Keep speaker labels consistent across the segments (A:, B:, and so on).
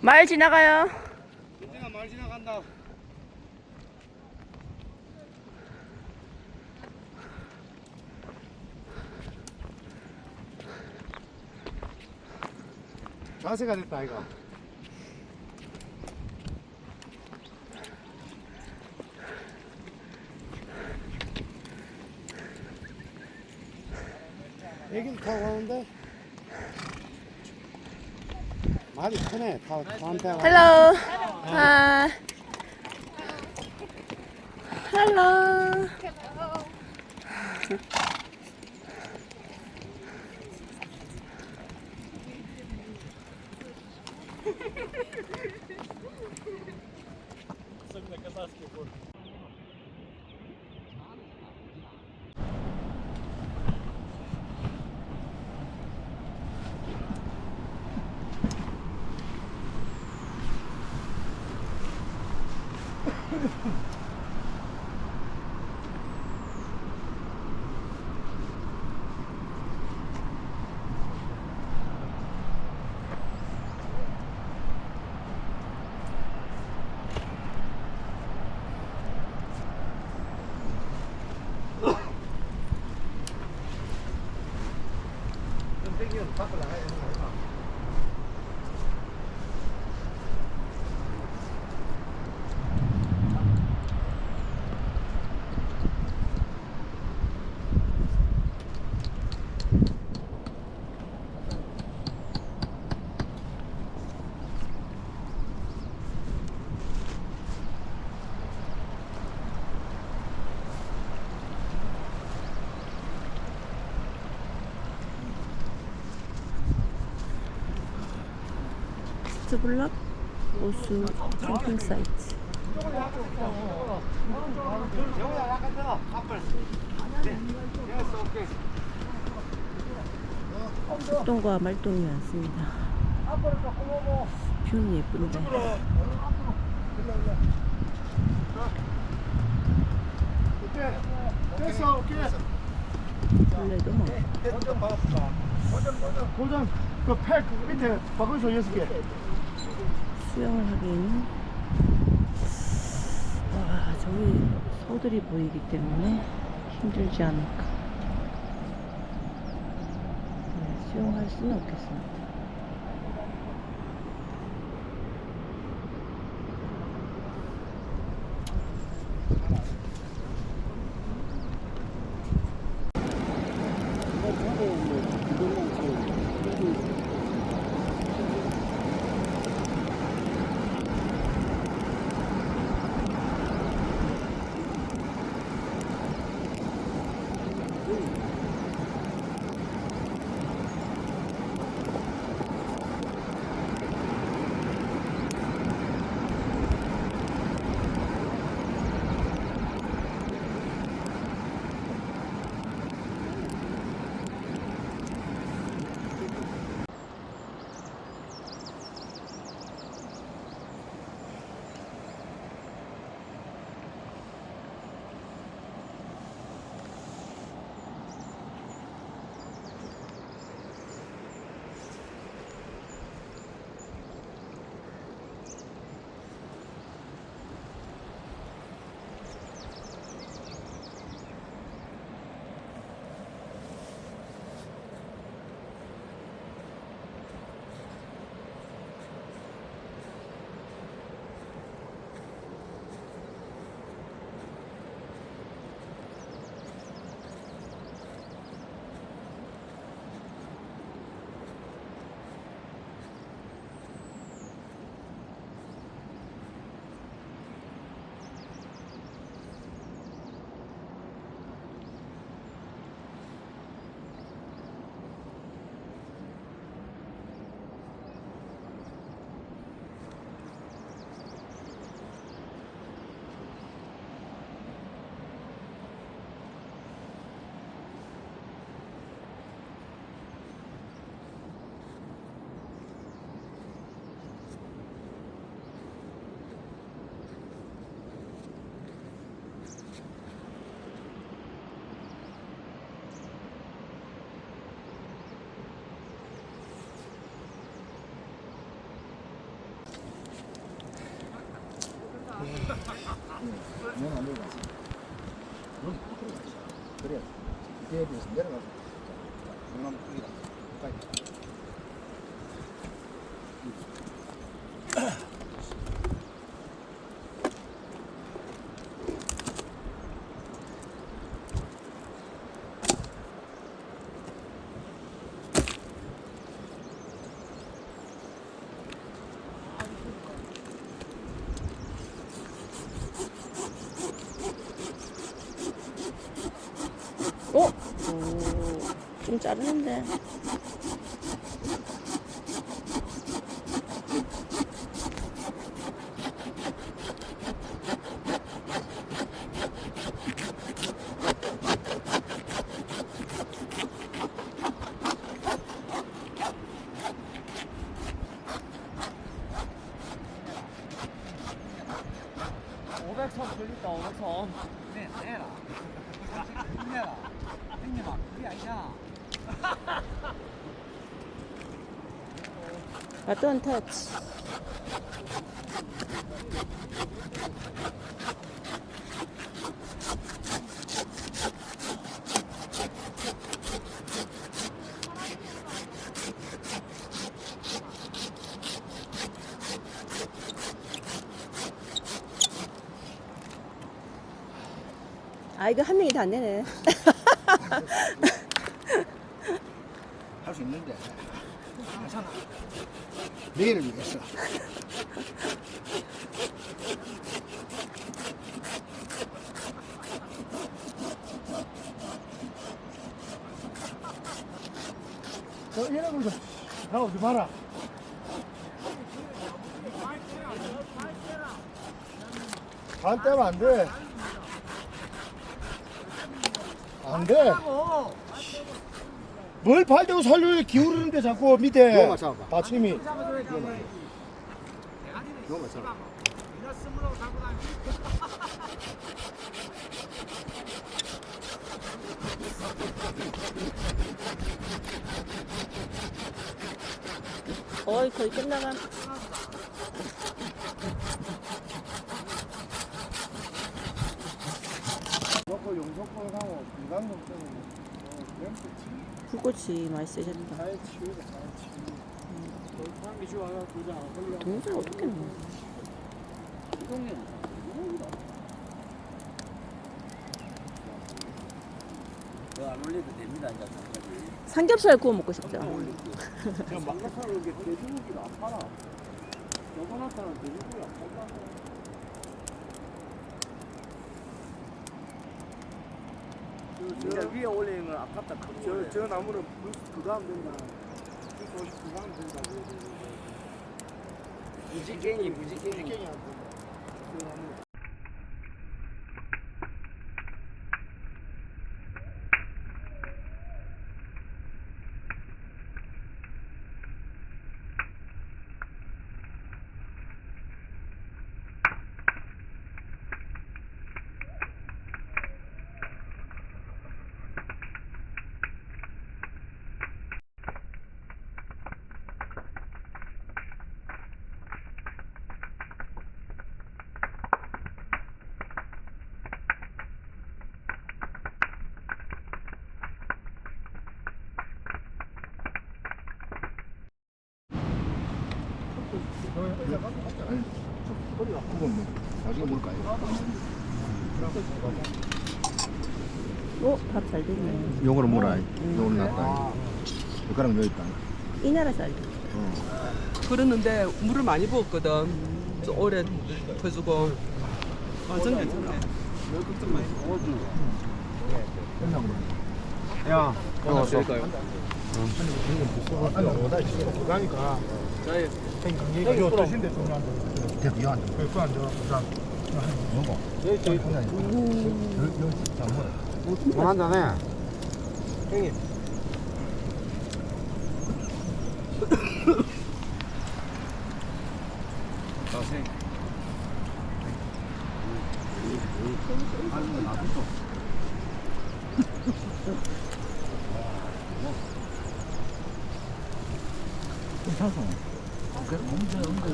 A: 말 지나가요.
B: 내가 말 지나간다. 자세가 됐다 이거. 애기도 타고 가는데 말이 크네 타, 타 Thank you.
A: 헬로. 스트블럭 오수 캠핑 사이트. 똥과 말똥이 많습니다. 뷰는 예쁜데. 벌레도 많고.
B: 고정 그팩 밑에 박은소 여섯 개
A: 수영을 하기에는 와 저기 소들이 보이기 때문에 힘들지 않을까. 네, 수영할 수는 없겠습니다
C: 면안 내려가지. 여기 앞으로 가지. 그래. 뒤에 비해서 내려가서. 중남 여기다. 가까이.
A: 어? 오, 좀 자르는데.
B: 네, 내라. 내라. 형님아, 그게 아니잖아.
A: 바톤 터치. 아 이거 한 명이 다 안 되네.
C: 있는데. 괜찮아. 내일을 위해서. 저 이러고 좀 나오지 마라. 반 떼면 안 돼. 안 돼. 뭘 발대고 살려 기울이는데 자꾸 밑에
D: 잡아봐.
C: 받침이
D: 잡아.
A: 어이 거의 끝나가.
C: 용접권 하고 불강동 때문에
A: 불꽃이 많이 세졌다. 동생 어떻게 넣어? 삼겹살 구워 먹고 싶다.
B: 그냥 막 나타나는 게 돼지고기를 안 팔아. 나타나는 돼지고기 안 팔아. 진짜 위에 올리는 건 아깝다.
C: 저, 저 나무는 물- 그거 하면 된다 그거 그거 하면 된다
B: 무지깽이, 무지깽이.
C: 깽이 안 된다 저 나무 뭐 나중에 뭘까요?
A: 어? 밥잘 됐네.
C: 요거는 뭐라 요거는 낫다 젓가락 여기 있다
A: 이 나라 쌀.
E: 그랬는데 물을 많이 부었거든. 좀 오래 터주고 완전 괜찮네. 좀 많이
C: 야
E: 하나 드릴까요?
C: 아니 오다 지금 그가니까
E: 저희
C: 형님 이거 드신데 중요한데 대표 요한 그거 안 줘. 자 요거 저희 저희 분야
D: 돈 한잔 해.
E: 형님
C: 괜찮소. 그 문제 없는 거.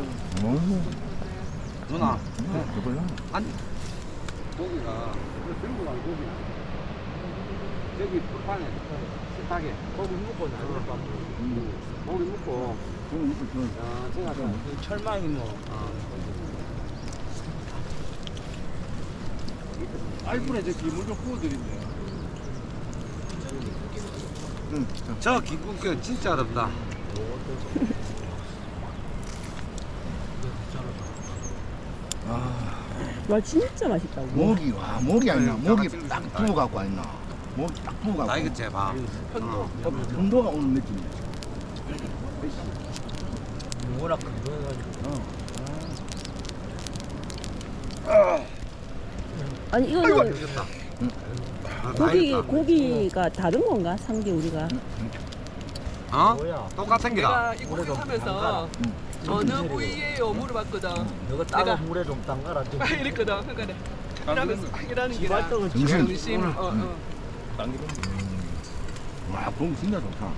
B: 누나
C: 저걸로.
B: 고기가 이거 들고 간 고기 저기 풀판에 식탁에 고기 묵고 나중에 밥 고기 묵고.
C: 그럼 이거
B: 저야 제가 그 철망이 뭐. 알분에 저 기물 좀 구워드린대
C: 응.
B: 저 기국교 진짜 어렵다
C: 아,
A: 와 진짜 맛있다고.
C: 모기 와 모기 아니나
B: 그래,
C: 모기
B: 양아치
C: 딱
B: 생겼다.
C: 부어 갖고 왔나. 모기 딱 부어 갖고.
B: 나 이거 제봐
E: 편도
B: 어.
C: 정도가 오는 느낌이야.
B: 뭐라 그거
A: 아니 이거는 고기 고기가 다른 건가? 상기 우리가.
B: 어? 똑같은 기다
E: 내가 이 고기 하면서 어느 부위에요 물어봤거든.
D: 너가
E: 내가-
D: 따가 물에 좀 담가라 좀.
E: 이랬거든. 그러니까 내가 이러면서 이라는 게
D: 지발등은
C: 정신.
E: 정심. 어, 어.
C: 와 공기 진짜 좋다.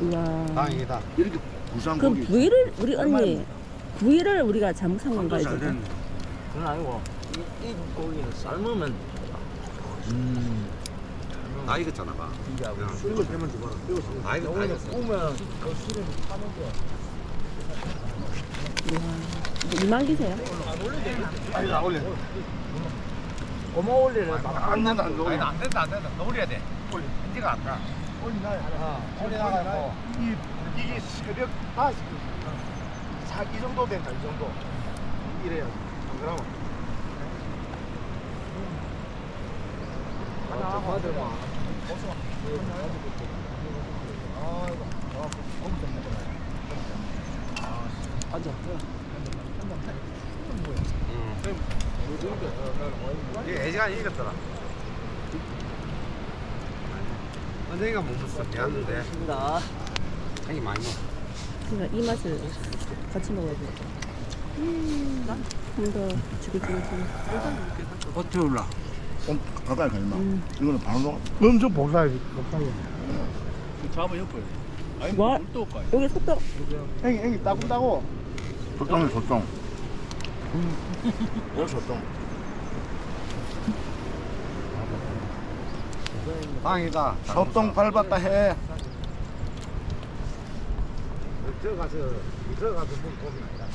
A: 우와.
B: 다행이다
C: 이렇게 부산
A: 그럼
C: 고기.
A: 부위를 우리 언니 부위를 우리가 잘못 산 건가
B: 잘
A: 이제?
B: 됐네
D: 그건 아니고 이, 이 고기는 삶으면
B: 나 이겼잖아 봐
D: 술을 빼면 줘봐라. 이거 술.
B: 나 이거 다
D: 오늘
B: 이겼어
D: 구우면 그 술을 타는 거야.
A: 이거 이만 기세요?
C: 아니 나 올려.
D: 고마 올리는
C: 막안 된다 안
B: 아니
C: 올려.
B: 안 된다 안 된다 너 올려야 돼 올리 인지가 안 가 올리 나가고
D: 이 이게 새벽 5시 이 정도 된다 이 정도. 이래야 안 그러면. 하나 받을 마. 앉아.
B: 이게 애지가 이겼더라 언젠가 못 먹었어 미안한데
D: 나.
B: 형이 많이 먹어
A: 그러니까 이 맛을 같이 먹어야 돼. 음, 좀더 지글지글지글.
B: 어떻게 올라
C: 좀 가까이 가지 마.
A: 음.
C: 이거는 바로 녹아.
D: 먼저 복사해. 복사해.
B: 잡아 옆에 아니
A: 와.
B: 물도 올까
A: 여기 소떡.
D: 형이 형이 따고 따고.
C: 소똥이 소똥. 오 소똥.
B: 다행이다
C: 소똥 밟았다 해.
D: 들어가서 들어가서 물 고기 아니라.